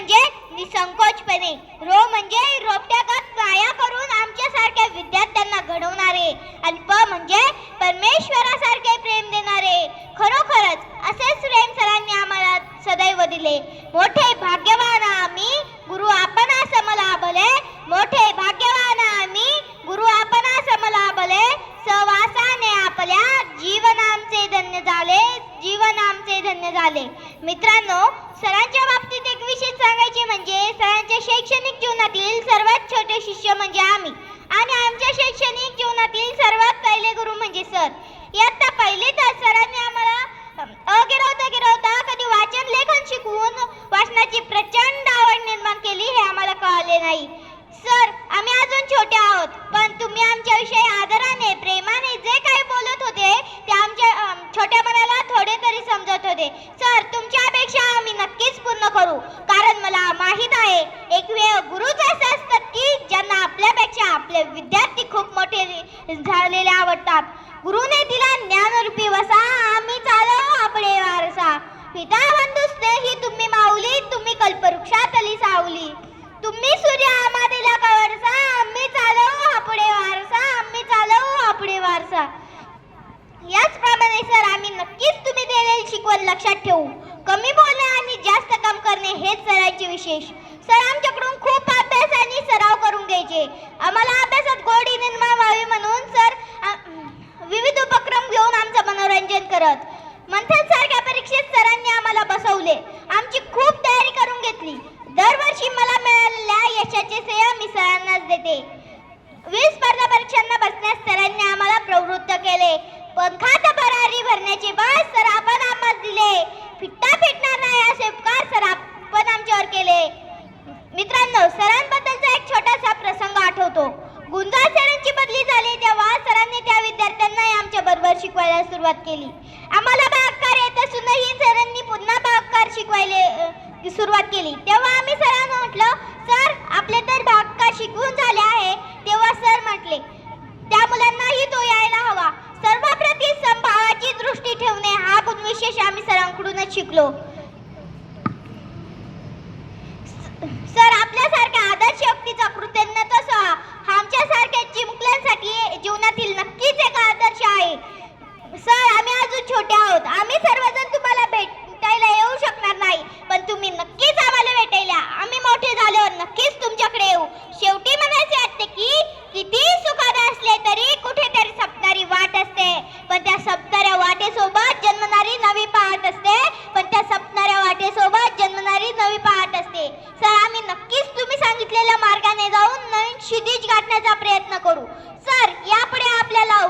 म्हणजे निसंकोचपणे. रो म्हणजे रोपट्यागत माया करून आमच्यासारख्या विद्यार्थ्यांना घडवणारे आणि प म्हणजे परमेश्वरासारखे प्रेम देणारे. खरोखरच असेच प्रेम सरांनी आम्हाला सदैव दिले. मोठे भाग्यवान आम्ही गुरु आपण मला भले मोठे भाग्यवान आम्ही गुरु आपण मला भले सहवासाने आपल्या जीवन आमचे धन्य झाले. जीवन आमचे धन्य झाले. मित्रांनो सरांच्या बाबतीत म्हणजे सरांच्या शैक्षणिक जीवनातील सर्वात छोटे शिष्य म्हणजे आम्ही. आणि आमच्या शैक्षणिक जीवनातील सर्वात पहिले गुरु म्हणजे सर. इयत्ता पहिली तर सरांनी आम्हाला अ गिरवता कधी वाचन लेखन शिकवून वाचनाची प्रचंड आवड निर्माण केली हे आम्हाला कळले नाही. सर आम्ही अजून छोटे आहोत पण तुम्ही आमच्याविषयी आदराने प्रेमाने जे काही बोलत होते ते आमच्या अम, छोट्या मनाला थोडे तरी समजत होते सर तुमच्या अपेक्षा आम्ही नक्कीच पूर्ण करू कारण मला माहीत आहे. एक वेळ गुरुच असे असतात की ज्यांना आपल्यापेक्षा आपले विद्यार्थी खूप मोठे झालेले आवडतात. गुरुने तिला ज्ञानरूपी वसा आम्ही चालो आपले वारसा. पिता बंधू ही तुम्ही माऊली तुम्ही कल्पवृक्षातली सावली. तुम्ही सूर्य आम्हा दिला कवरसा आम्ही चालवू आपले वारसा आम्ही चालवू आपले वारसा. याचप्रमाणे सर आम्ही नक्कीच तुम्ही दिलेली शिकवण लक्षात ठेवू. कमी बोलणे आणि जास्त काम करणे हेच सरांचे विशेष. सर आमच्याकडून खूप अभ्यास आणि सराव करून घ्यायचे. आम्हाला अभ्यासात गोडी निर्माण व्हावी म्हणून सर विविध उपक्रम घेऊन आमचं मनोरंजन करत. मंथन सारख्या परीक्षेत सरांनी आम्हाला बसवले. आमची खूप तयारी करून घेतली. दरवर्षी मला मिळालेल्या यशाचे श्रेय मी सरांनाच देते. वीस स्पर्धा परीक्षांना बसण्यास सरांनी आम्हाला प्रवृत्त केले. पंखात भरारी भरण्याचे बळ सर आपण आम्हाला दिले फिट्टा फिटणार नाही असे उपकार सर आपण आमच्यावर केले मित्रांनो सरांबद्दलचा एक छोटासा प्रसंग आठवतो. गुंजा सरांची बदली झाली तेव्हा सरांनी त्या विद्यार्थ्यांना आमच्या बरोबर शिकवायला सुरुवात केली. आम्हाला भागकार येत असूनही सरांनी पुन्हा भागकार शिकवायला सुरुवात केली. तेव्हा आम्ही सरांना म्हटलं सर आपले तर भागकार शिकवून झाले आहे. तेव्हा सर म्हटले त्या मुलांनाही तो यायला हवा. सर्वप्रती संभावाची दृष्टी ठेवणे हा गुणविशेष आम्ही सरांकडूनच शिकलो. सर आपल्यासारख्या आदर्श व्यक्तीचा कृतज्ञता सह हा आमच्यासारख्या चिमुकल्यांसाठी जीवनातील नक्कीच एक आदर्श आहे. सर आम्ही अजून छोटे आहोत. आम्ही सर्वजण तुम्हाला भेटायला येऊ शकणार नाही पण तुम्ही नक्कीच आम्हाला भेटायला आम्ही मोठे झाल्यावर नक्कीच तुमच्याकडे येऊ. शेवटी क्षितिज गाठण्याचा प्रयत्न करू. सर यापुढे आपल्याला